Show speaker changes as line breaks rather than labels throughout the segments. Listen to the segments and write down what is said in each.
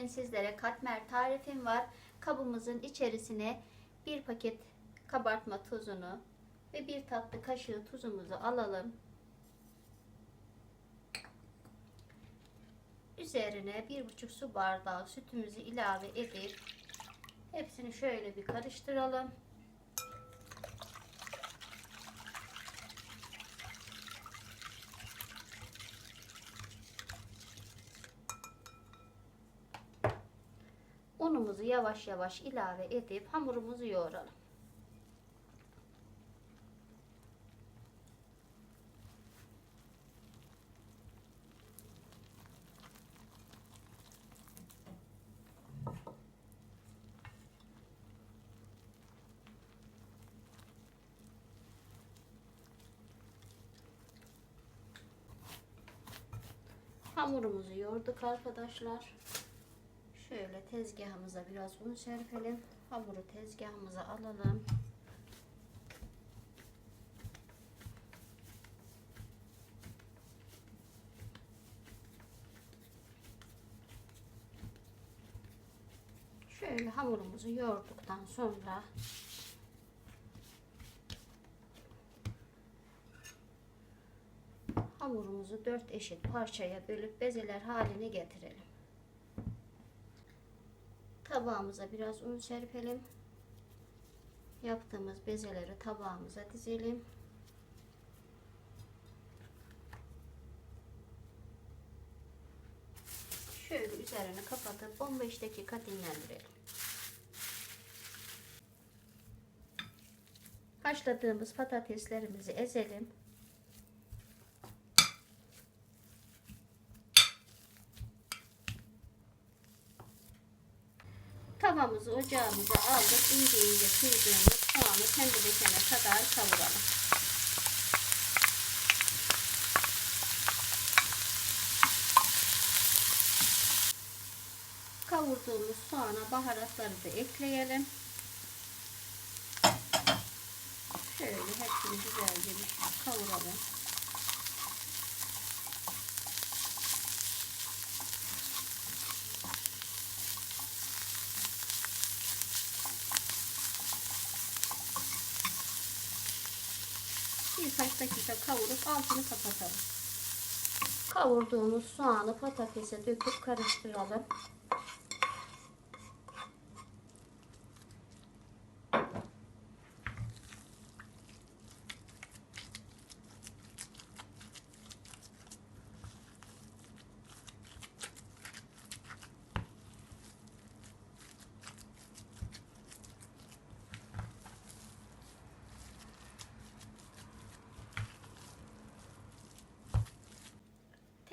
Bugün sizlere katmer tarifim var. Kabımızın içerisine bir paket kabartma tuzunu ve bir tatlı kaşığı tuzumuzu alalım. Üzerine bir buçuk su bardağı sütümüzü ilave edip hepsini şöyle bir karıştıralım. Unumuzu yavaş yavaş ilave edip hamurumuzu yoğuralım. Hamurumuzu yoğurduk arkadaşlar. Şöyle tezgahımıza biraz un serpelim. Hamuru tezgahımıza alalım. Şöyle hamurumuzu yoğurduktan sonra hamurumuzu dört eşit parçaya bölüp bezeler haline getirelim. Tabağımıza biraz un serpelim. Yaptığımız bezeleri tabağımıza dizelim. Şöyle üzerini kapatıp 15 dakika dinlendirelim. Haşladığımız patateslerimizi ezelim. Tavamızı ocağımıza aldık. İnce ince kıydığımız soğanı pembeleşene kadar kavuralım. Kavurduğumuz soğana baharatları da ekleyelim. Şöyle hepsini güzelce bir kavuralım. Birkaç dakika kavurup altını kapatalım. Kavurduğumuz soğanı patatese döküp karıştıralım.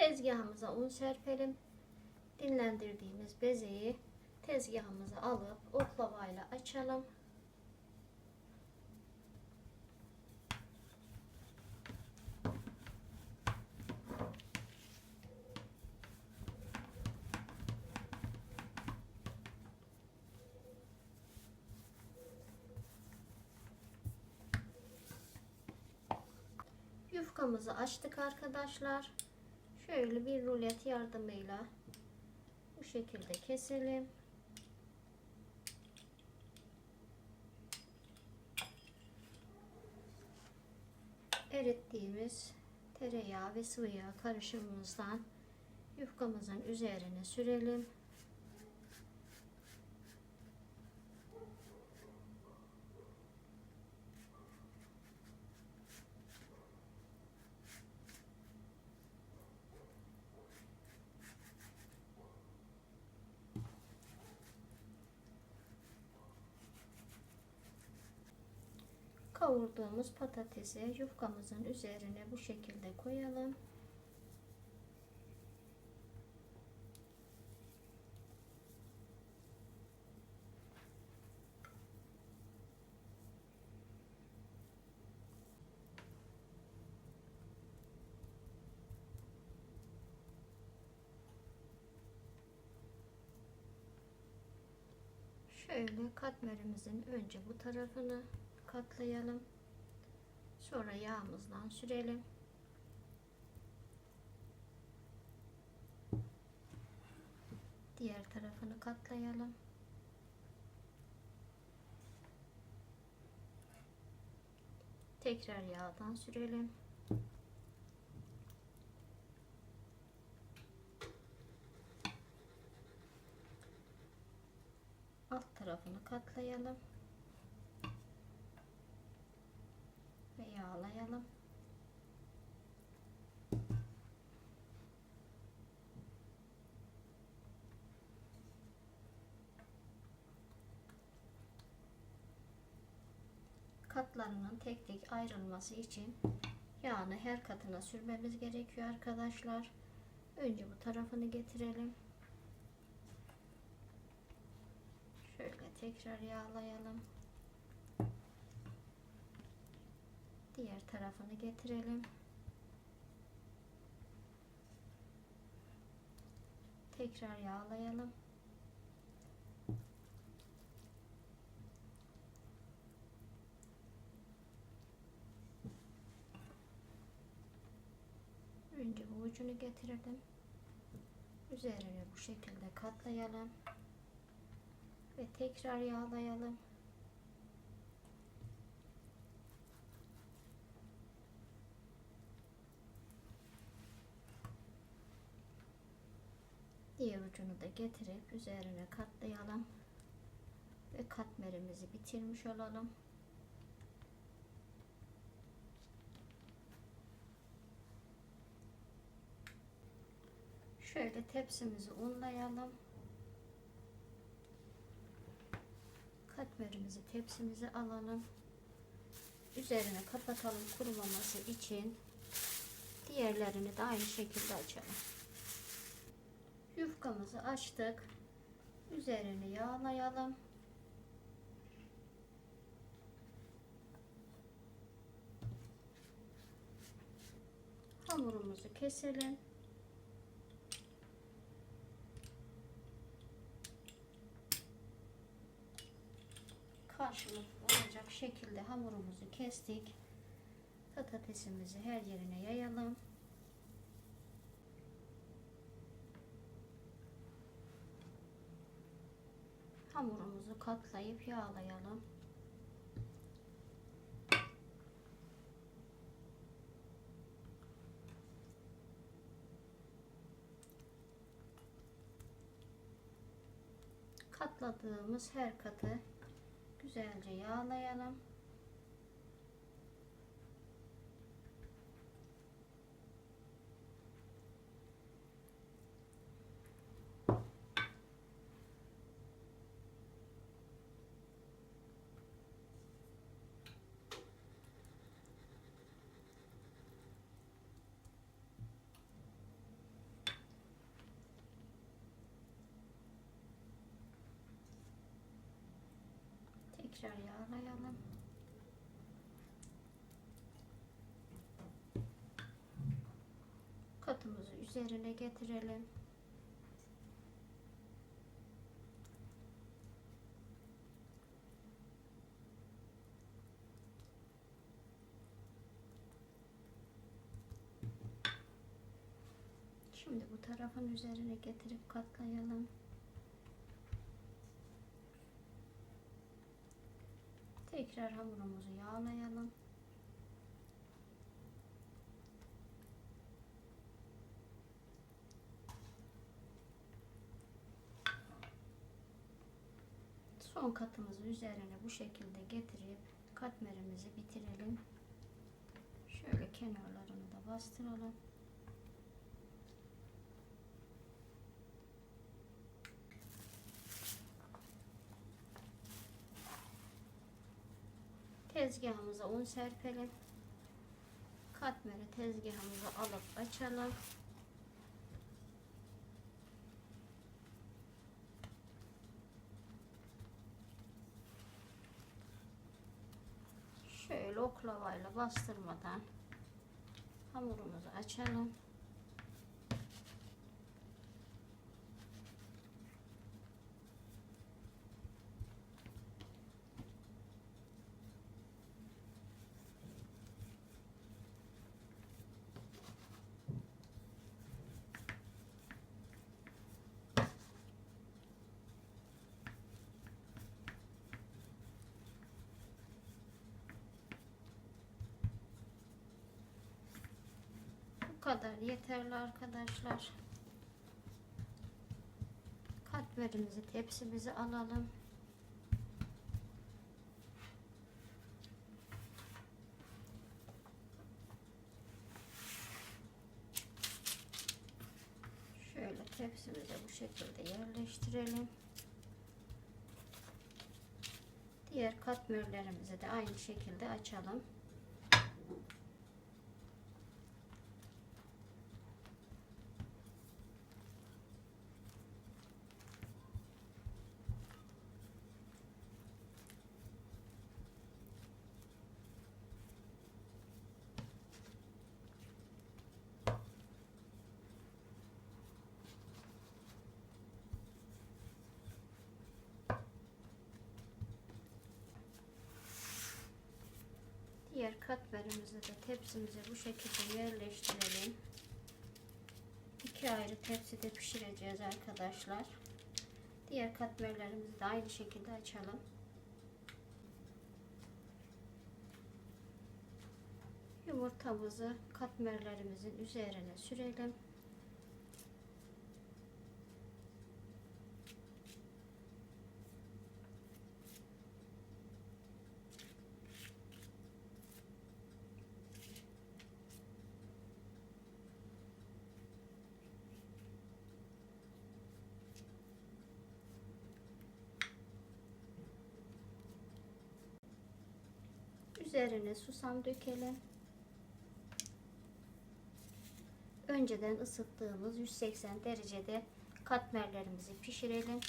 Tezgahımıza un serpelim. Dinlendirdiğimiz bezeyi tezgahımıza alıp oklavayla açalım. Yufkamızı açtık arkadaşlar. Şöyle bir rulet yardımıyla bu şekilde keselim. Erittiğimiz tereyağı ve sıvı yağ karışımımızdan yufkamızın üzerine sürelim. Kavurduğumuz patatesi yufkamızın üzerine bu şekilde koyalım. Şöyle katmerimizin önce bu tarafını katlayalım. Sonra yağımızdan sürelim. tarafını katlayalım. Tekrar yağdan sürelim. Alt tarafını katlayalım. Ve yağlayalım. katlarının tek tek ayrılması için yağını her katına sürmemiz gerekiyor arkadaşlar. Önce bu tarafını getirelim. Şöyle tekrar yağlayalım. Diğer tarafını getirelim. Tekrar yağlayalım. Önce bu ucunu getirelim. Üzerine bu şekilde katlayalım. Ve tekrar yağlayalım. Diğer ucunu da getirip üzerine katlayalım. Ve katmerimizi bitirmiş olalım. Şöyle tepsimizi unlayalım. Katmerimizi tepsimize alalım. Üzerine kapatalım kurumaması için. Diğerlerini de aynı şekilde açalım. Yufkamızı açtık. Üzerini yağlayalım. Hamurumuzu keselim. karşılıklı olacak şekilde hamurumuzu kestik. Patatesimizi her yerine yayalım. Hamurumuzu katlayıp yağlayalım. Katladığımız her katı güzelce yağlayalım. Tekrar yağlayalım. Katımızı üzerine getirelim. Şimdi bu tarafın üzerine getirip katlayalım. Tekrar hamurumuzu yağlayalım. Son katımızı üzerine bu şekilde getirip katmerimizi bitirelim. Şöyle kenarlarını da bastıralım. Tezgahımıza un serpelim. Katmeri tezgahımıza alıp açalım. Şöyle oklavayla bastırmadan hamurumuzu açalım. Kadar yeterli arkadaşlar. Katmerimizi tepsimize alalım. Şöyle tepsimize bu şekilde yerleştirelim. Diğer katmerlerimizi de aynı şekilde açalım. Diğer katmerimizi de tepsimize bu şekilde yerleştirelim. İki ayrı tepside pişireceğiz arkadaşlar. Diğer katmerlerimizi de aynı şekilde açalım. Yumurtamızı katmerlerimizin üzerine sürelim. Üzerine susam dökelim. Önceden ısıttığımız 180 derecede katmerlerimizi pişirelim.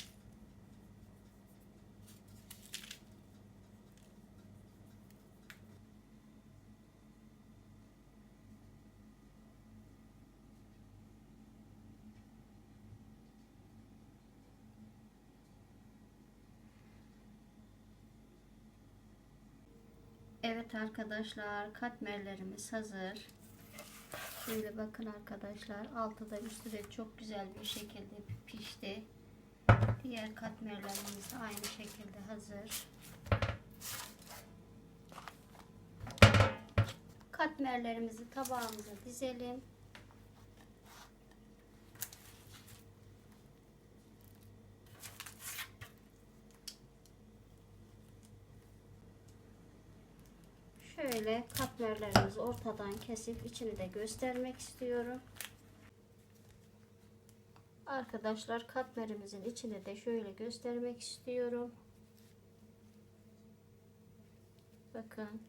Evet arkadaşlar katmerlerimiz hazır. Şöyle bakın arkadaşlar altı da üstü de çok güzel bir şekilde pişti. Diğer katmerlerimiz de aynı şekilde hazır. Katmerlerimizi tabağımıza dizelim. Şöyle katmerlerimizi ortadan kesip içini de göstermek istiyorum. Arkadaşlar katmerimizin içini de şöyle göstermek istiyorum. Bakın.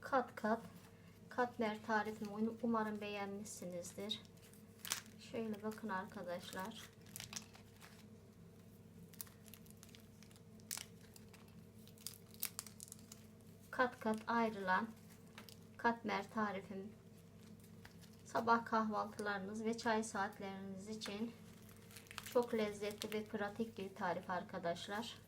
Kat kat katmer tarifimi umarım beğenmişsinizdir. Şöyle bakın arkadaşlar. Kat kat ayrılan katmer tarifim. Sabah kahvaltılarınız ve çay saatleriniz için çok lezzetli ve pratik bir tarif arkadaşlar.